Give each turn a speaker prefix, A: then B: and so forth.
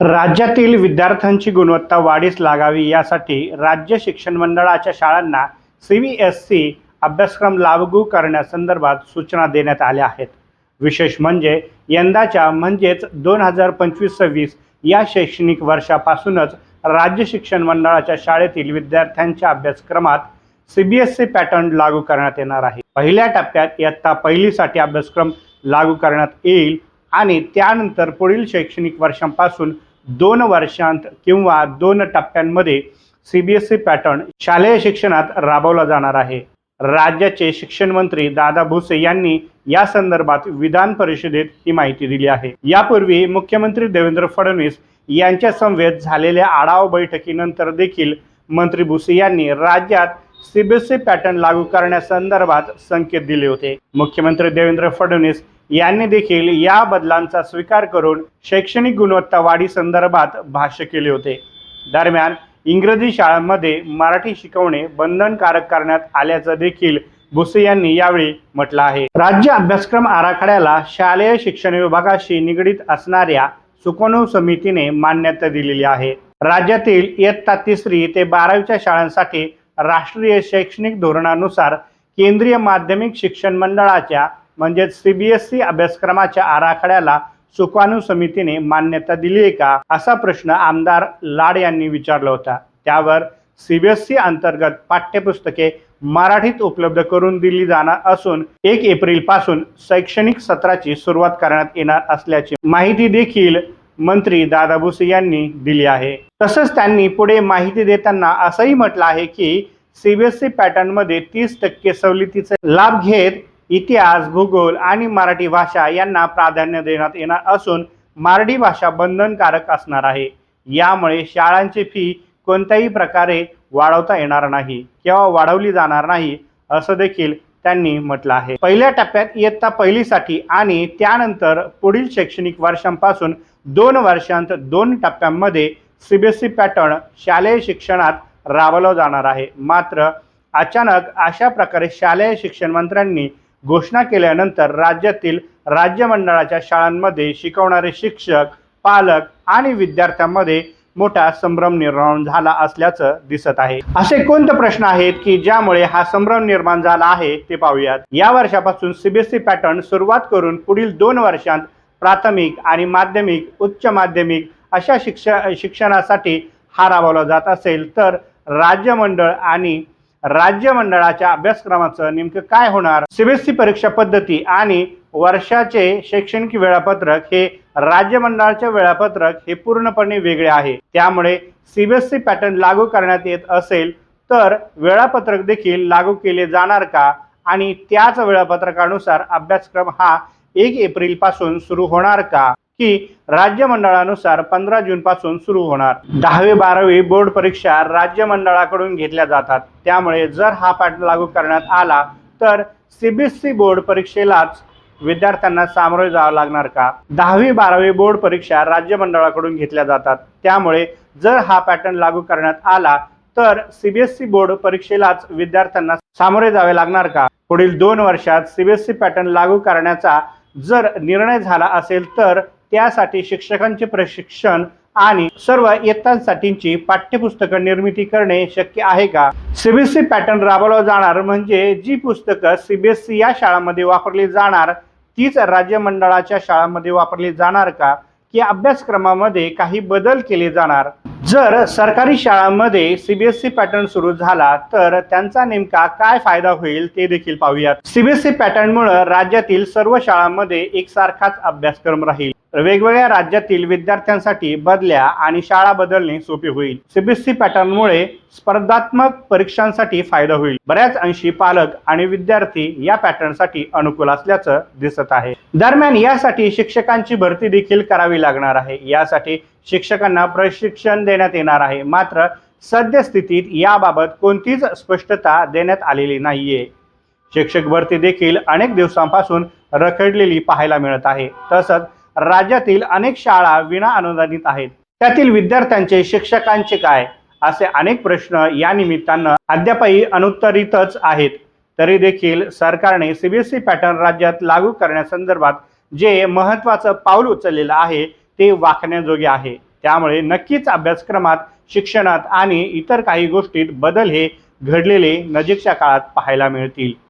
A: राज्यातील विद्यार्थ्यांची गुणवत्ता वाढीस लागावी यासाठी राज्य शिक्षण मंडळाच्या शाळांना सी बी एस सी अभ्यासक्रम लागू करण्यासंदर्भात सूचना देण्यात आल्या आहेत. विशेष म्हणजे यंदाच्या म्हणजेच दोन हजार पंचवीस सव्वीस या शैक्षणिक वर्षापासूनच राज्य शिक्षण मंडळाच्या शाळेतील विद्यार्थ्यांच्या अभ्यासक्रमात C B S C pattern लागू करण्यात येणार आहे. पहिल्या टप्प्यात इयत्ता पहिलीसाठी अभ्यासक्रम लागू करण्यात येईल आणि त्यानंतर पुढील शैक्षणिक वर्षांपासून दोन वर्षांत किंवा दोन टप्प्यांमध्ये C B S C pattern शालेय शिक्षणात राबवला जाणार आहे. राज्याचे शिक्षण मंत्री दादा भुसे यांनी या संदर्भात विधान परिषदेत ही माहिती दिली आहे. यापूर्वी मुख्यमंत्री देवेंद्र फडणवीस यांच्या समवेत झालेल्या आढावा बैठकीनंतर देखील मंत्री भुसे यांनी राज्यात सीबीएसई पॅटर्न लागू करण्यासंदर्भात संकेत दिले होते. मुख्यमंत्री देवेंद्र फडणवीस यांनी देखील या बदलांचा स्वीकार करून शैक्षणिक गुणवत्ता वाढी संदर्भात भाष्य केले होते. दरम्यान इंग्रजी शाळांमध्ये मराठी शिकवणे बंधनकारक करण्यात आल्याचं देखील भुसे यांनी यावेळी म्हटलं आहे. राज्य अभ्यासक्रम आराखड्याला शालेय शिक्षण विभागाशी निगडीत असणाऱ्या सुकोनो समितीने मान्यता दिलेली आहे. राज्यातील इयत्ता तिसरी ते बारावीच्या शाळांसाठी राष्ट्रीय शैक्षणिक धोरणानुसार केंद्रीय माध्यमिक शिक्षण मंडळाच्या म्हणजेच सीबीएसई अभ्यासक्रमाच्या आराखड्याला सुकाणू समितीने मान्यता दिली आहे का असा प्रश्न आमदार लाड यांनी विचारला होता. त्यावर सीबीएसई अंतर्गत पाठ्यपुस्तके मराठीत उपलब्ध करून दिली जाणार असून एक एप्रिलपासून शैक्षणिक सत्राची सुरुवात करण्यात येणार असल्याची माहिती देखील मंत्री दादा भुसे यांनी दिली आहे. तसंच त्यांनी पुढे माहिती देताना असंही म्हटलं आहे की सीबीएसई पॅटर्नमध्ये तीस टक्के सवलतीचे लाभ घेत इतिहास भूगोल आणि मराठी भाषा यांना प्राधान्य देण्यात येणार असून मराठी भाषा बंधनकारक असणार आहे. यामुळे शाळांची फी कोणत्याही प्रकारे वाढवता येणार नाही किंवा वाढवली जाणार नाही असं देखील त्यांनी म्हटलं आहे. पहिल्या टप्प्यात इयत्ता पहिलीसाठी आणि त्यानंतर पुढील शैक्षणिक वर्षांपासून दोन वर्षांत दोन टप्प्यांमध्ये सीबीएसई पॅटर्न शालेय शिक्षणात राबवला जाणार आहे. मात्र अचानक अशा प्रकारे शालेय शिक्षण मंत्र्यांनी घोषणा केल्यानंतर राज्यातील राज्यमंडळाच्या शाळांमध्ये शिकवणारे शिक्षक पालक आणि विद्यार्थ्यांमध्ये मोठा संभ्रम निर्माण झाला असल्याचं दिसत आहे. असे कोणते प्रश्न आहेत की ज्यामुळे हा संभ्रम निर्माण झाला आहे ते पाहूयात. या वर्षापासून सीबीएसई पॅटर्न सुरुवात करून पुढील दोन वर्षांत प्राथमिक आणि माध्यमिक उच्च माध्यमिक अशा शिक्ष शिक्षणासाठी हा राबवला जात असेल तर राज्यमंडळ आणि राज्य मंडळाच्या अभ्यासक्रमाचं नेमकं काय होणार? सीबीएसई परीक्षा पद्धती आणि वर्षाचे शैक्षणिक वेळापत्रक हे राज्य मंडळाचे वेळापत्रक हे पूर्णपणे वेगळे आहे. त्यामुळे सीबीएसई पॅटर्न लागू करण्यात येत असेल तर वेळापत्रक देखील लागू केले जाणार का? आणि त्याच वेळापत्रकानुसार अभ्यासक्रम हा एक एप्रिलपासून सुरू होणार का? की राज्य मंडळानुसार पंधरा जून पासून सुरू होणार. दहावी बारावी बोर्ड परीक्षा राज्य मंडळाकडून घेतल्या जातात. त्यामुळे जर हा पॅटर्न लागू करण्यात आला तर सीबीएसई बोर्ड परीक्षेलाच विद्यार्थ्यांना सामोरे जावं लागणार का? दहावी बारावी बोर्ड परीक्षा राज्य मंडळाकडून घेतल्या जातात. त्यामुळे जर हा पॅटर्न लागू करण्यात आला तर सीबीएसई बोर्ड परीक्षेलाच विद्यार्थ्यांना सामोरे जावे लागणार का? पुढील दोन वर्षात सीबीएसई पॅटर्न लागू करण्याचा जर निर्णय झाला असेल तर त्यासाठी शिक्षकांचे प्रशिक्षण आणि सर्व इयत्तांसाठीची पाठ्यपुस्तकं निर्मिती करणे शक्य आहे का? सीबीएसई पॅटर्न राबवलं जाणार म्हणजे जी पुस्तकं सीबीएसई या शाळांमध्ये वापरली जाणार तीच राज्य मंडळाच्या शाळांमध्ये वापरली जाणार का? की अभ्यासक्रमामध्ये काही बदल केले जाणार? जर सरकारी शाळांमध्ये सीबीएसई पॅटर्न सुरू झाला तर त्यांचा नेमका काय फायदा होईल ते देखील पाहूयात. सीबीएसई पॅटर्नमुळे राज्यातील सर्व शाळांमध्ये एकसारखाच अभ्यासक्रम राहील. वेगवेगळ्या राज्यातील विद्यार्थ्यांसाठी बदल्या आणि शाळा बदलणे सोपे होईल. सीबीएसई पॅटर्नमुळे स्पर्धात्मक परीक्षांसाठी फायदा होईल. बऱ्याच अंशी पालक आणि विद्यार्थी या पॅटर्नसाठी अनुकूल असल्याचं दिसत आहे. दरम्यान यासाठी शिक्षकांची भरती देखील करावी लागणार आहे. यासाठी शिक्षकांना प्रशिक्षण देण्यात येणार आहे. मात्र सद्यस्थितीत याबाबत कोणतीच स्पष्टता देण्यात आलेली नाहीये. शिक्षक भरती देखील अनेक दिवसांपासून रखडलेली पाहायला मिळत आहे. तसंच राज्यातील अनेक शाळा विना अनुदानित आहेत. त्यातील विद्यार्थ्यांचे शिक्षकांचे काय? असे अनेक प्रश्न या निमित्तानं अद्यापही अनुत्तरितच आहेत. तरी देखील सरकारने सीबीएसई पॅटर्न राज्यात लागू करण्यासंदर्भात जे महत्त्वाचं पाऊल उचललेलं आहे ते वाखण्याजोगे आहे. त्यामुळे नक्कीच अभ्यासक्रमात शिक्षणात आणि इतर काही गोष्टीत बदल हे घडलेले नजीकच्या काळात पाहायला मिळतील.